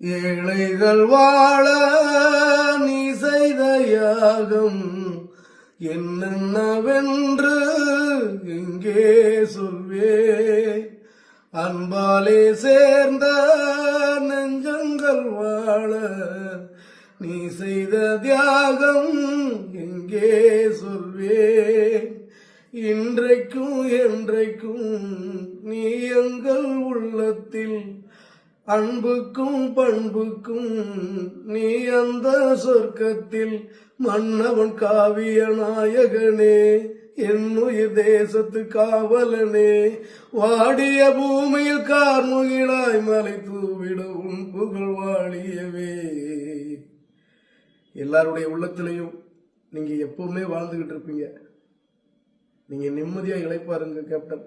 ஏழைகள் வாழ நீ செய்த யாகம் என்னென்னவென்று இங்கே சொல்வே. அன்பாலே சேர்ந்த நெஞ்சங்கள் வாழ நீ செய்த தியாகம் எங்கே சொல்வே. இன்றைக்கும் என்றைக்கும் நீ எங்கள் உள்ளத்தில் அன்புக்கும் பண்புக்கும் நீ அந்த சொர்க்கத்தில் மன்னவன் காவிய நாயகனே என்னுயிர் தேசத்து காவலனே. வாடிய பூமியில் கார்முகிலாய் மலை தூவிட உன் புகழ் வாழியவே. எல்லாருடைய உள்ளத்திலையும் நீங்க எப்பவுமே வாழ்ந்துகிட்டு இருப்பீங்க. நீங்க நிம்மதியா இழைப்பாருங்க கேப்டன்